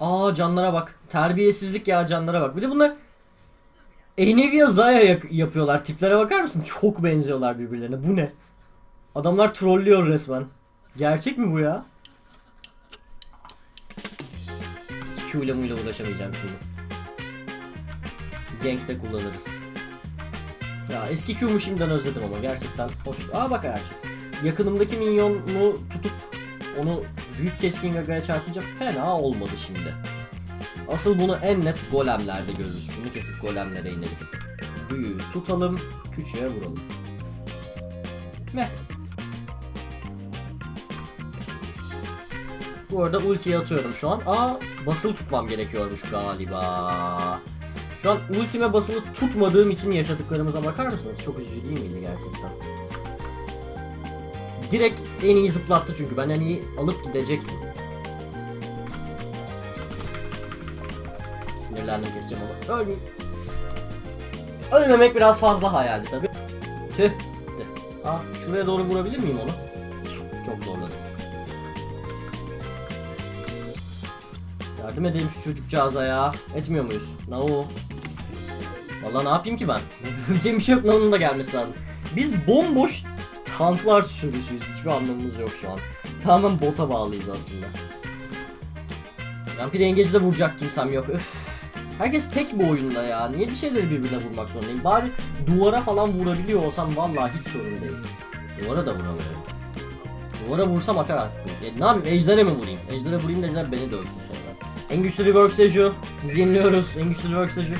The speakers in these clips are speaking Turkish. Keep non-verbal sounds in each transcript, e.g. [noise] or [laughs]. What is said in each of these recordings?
Aa canlara bak. Terbiyesizlik ya canlara bak. Bir de bunlar Enevia Zaya yapıyorlar. Tiplere bakar mısın? Çok benziyorlar birbirlerine. Bu ne? Adamlar trollüyor resmen. Gerçek mi bu ya? Q ile muyla uğraşamayacağım şimdi. Gank'te kullanırız. Ya eski Q'mu şimdiden özledim ama gerçekten hoş. Aa bak gerçek. Yakınımdaki minyonu tutup onu büyük keskin gagaya çarpınca fena olmadı şimdi. Asıl bunu en net golemlerde görürüz. Bunu kesip golemlere inelim. Büyüğü tutalım, küçüğe vuralım. Meh. Bu arada ultiyi atıyorum şu an. Aa basılı tutmam gerekiyormuş galiba. Şu an ultime basılı tutmadığım için yaşadıklarımıza bakar mısınız? Çok üzücü değil miydi gerçekten? Direkt en iyi zıplattı çünkü ben en iyi alıp gidecektim. Sinirlendim keseceğim onu. Ölmeyeyim. Ölmemek biraz fazla hayaldi tabi. Tüh. Aa, şuraya doğru vurabilir miyim onu? Çok zorladım. Yardım edeyim şu çocukcağıza ya. Etmiyor muyuz? No. Vallahi ne yapayım ki ben? [laughs] Yapabileceğim bir şey yok. Nao'nun da gelmesi lazım. Biz bomboş tanklar sürüsüyüz. Hiçbir anlamımız yok şu an. Tamamen bota bağlıyız aslında. Vampir yengeci de vuracak kimsem yok. Öf. Herkes tek bu oyunda ya. Niye bir şeyleri birbirine vurmak zorundayım? Bari duvara falan vurabiliyor olsam vallahi hiç sorun değil. Duvara da vuramıyorum. Duvara vursam akar aklım. E, ne yapayım? Ejder'e mi vurayım? Ejder'e vurayım da Ejder beni dövsün sonra. En güçlü rework Seju. Biz yeniliyoruz. En güçlü rework Seju.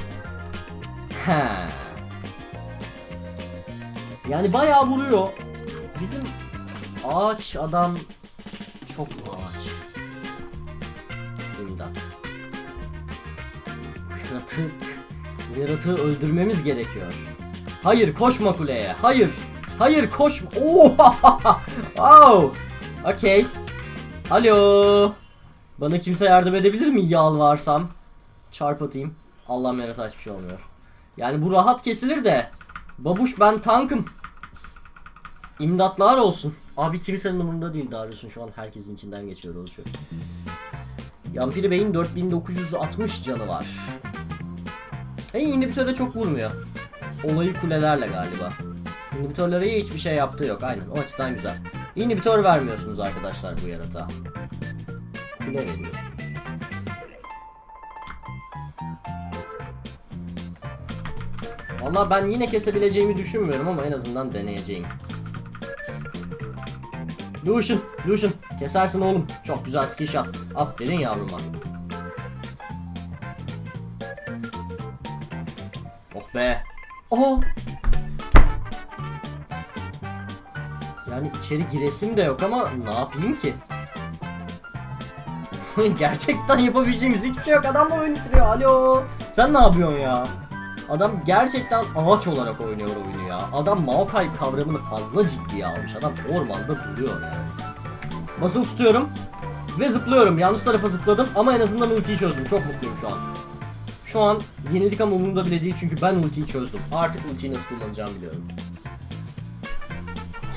Yani bayağı vuruyor. Bizim ağaç adam çok ağaç. İmdat. Bu yaratığı, öldürmemiz gerekiyor. Hayır koşma kuleye. Hayır. Hayır koşma. Oo! oh! [laughs] Okey. Alo. Bana kimse yardım edebilir mi yalvarsam? Çarp atayım. Allah'ım yarata hiçbir şey olmuyor. Yani bu rahat kesilir de. Babuş ben tankım. İmdatlar olsun. Abi kimsenin umurunda değil Darius'un şu an herkesin içinden geçiyor oluşuyor. Yampiri Bey'in 4960 canı var. E inhibitöre çok vurmuyor. Olayı kulelerle galiba. İnhibitörlere hiçbir şey yaptığı yok aynen o açıdan güzel. İnhibitör vermiyorsunuz arkadaşlar bu yaratığa. Kule veriyorsunuz. Valla ben yine kesebileceğimi düşünmüyorum ama en azından deneyeceğim. Lucian, Lucian kesersin oğlum. Çok güzel skill shot. Aferin yavruma. Oh be. Aha. Yani içeri giresim de yok ama ne yapayım ki? [laughs] Gerçekten yapabileceğimiz hiçbir şey yok. Adamlar oyunu bitiriyor. Alo. Sen ne yapıyorsun ya? Adam gerçekten ağaç olarak oynuyor oyunu ya. Adam Maokai kavramını fazla ciddiye almış. Adam ormanda duruyor yani. Basılı tutuyorum. Ve zıplıyorum. Yanlış tarafa zıpladım ama en azından ultiyi çözdüm. Çok mutluyum şu an. Şu an yenildik ama umurumda bile değil çünkü ben ultiyi çözdüm. Artık ultiyi nasıl kullanacağımı biliyorum.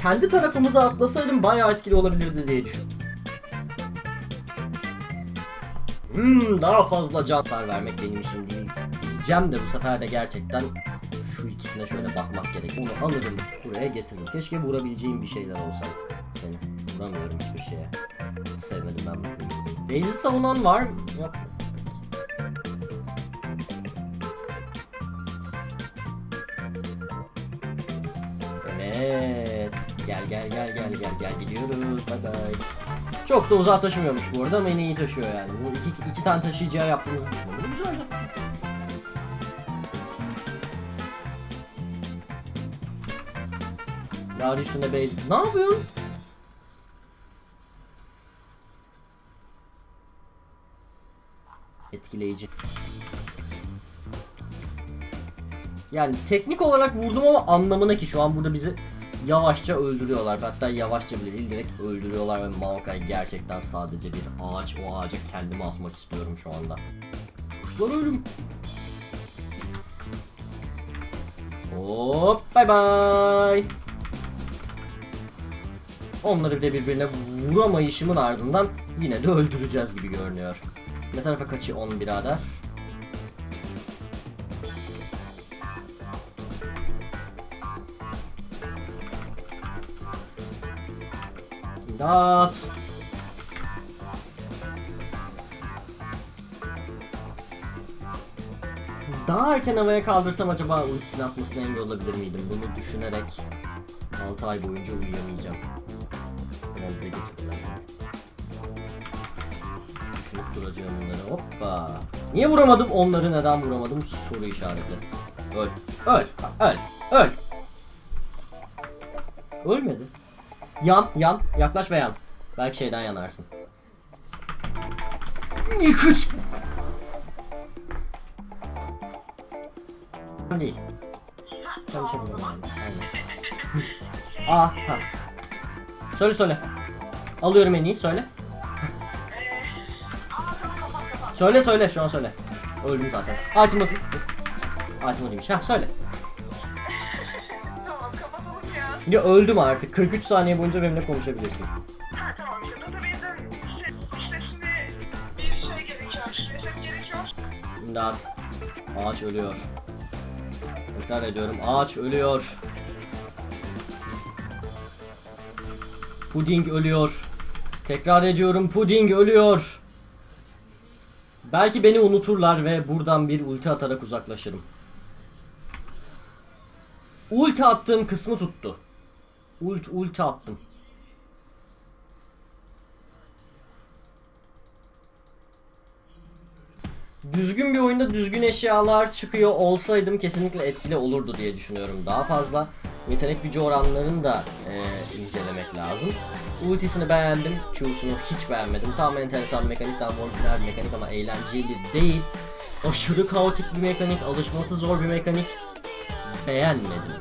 Kendi tarafımıza atlasaydım bayağı etkili olabilirdi diye düşündüm. Hmm, daha fazla can hasar vermek benim işim değil diyeceğim de bu sefer de gerçekten şu ikisine şöyle bakmak gerek. Bunu alırım buraya getiririm. Keşke vurabileceğim bir şeyler olsa seni. Vuramıyorum hiçbir şeye. Hiç sevmedim ben bu köyü. Base'i savunan var mı? Yok. Evet. Gel gel gel gel gel gel gidiyoruz. Bye bye. Çok da uzağa taşımıyormuş bu arada ama yine iyi taşıyor yani. Bu iki, iki tane taşıyacağı yaptığınızı düşünüyorum. Güzel güzel. Yar üstünde base. Ne yapıyorsun? Etkileyici. Yani teknik olarak vurdum ama anlamına ki şu an burada bizi yavaşça öldürüyorlar. Hatta yavaşça bile değil direkt öldürüyorlar ve Maokai gerçekten sadece bir ağaç. O ağaca kendimi asmak istiyorum şu anda. Kuşlar ölüm. Hop bye bye. Onları bir de birbirine vuramayışımın ardından yine de öldüreceğiz gibi görünüyor. Ne tarafa kaçı 10 birader? İmdat. Daha erken havaya kaldırsam acaba ultisini atmasına engel olabilir miydim? Bunu düşünerek 6 ay boyunca uyuyamayacağım. Biraz da götürdüler. Düşünüp duracağım bunları. Hoppa. Niye vuramadım? Onları neden vuramadım? Soru işareti. Öl. Öl. Öl. Öl. Ölmedi. Yan, yan. Yaklaş ve yan. Belki şeyden yanarsın. Yıkış. Değil. Çalışabilirim. Aynen. [laughs] Aa, ha. Söyle söyle. Alıyorum en iyi söyle. söyle söyle şu an söyle. Öldüm zaten. Item basın. Item değilmiş. Ha söyle. Tamam ya. Ya öldüm artık. 43 saniye boyunca benimle konuşabilirsin. Tamam işte database'den işte, işte şimdi bir şey gerekiyor. Reset gerekiyor. İmdat. Ağaç ölüyor. Tekrar ediyorum. Ağaç ölüyor. Puding ölüyor. Tekrar ediyorum. Puding ölüyor. Belki beni unuturlar ve buradan bir ulti atarak uzaklaşırım. Ulti attığım kısmı tuttu. Ult ulti attım. Düzgün bir oyunda düzgün eşyalar çıkıyor olsaydım kesinlikle etkili olurdu diye düşünüyorum. Daha fazla yetenek gücü oranlarını da e, incelemek lazım. Ultisini beğendim, Q'sunu hiç beğenmedim. Tam enteresan mekanik, tam orijinal bir mekanik ama eğlenceli değil. Aşırı kaotik bir mekanik, alışması zor bir mekanik. Beğenmedim.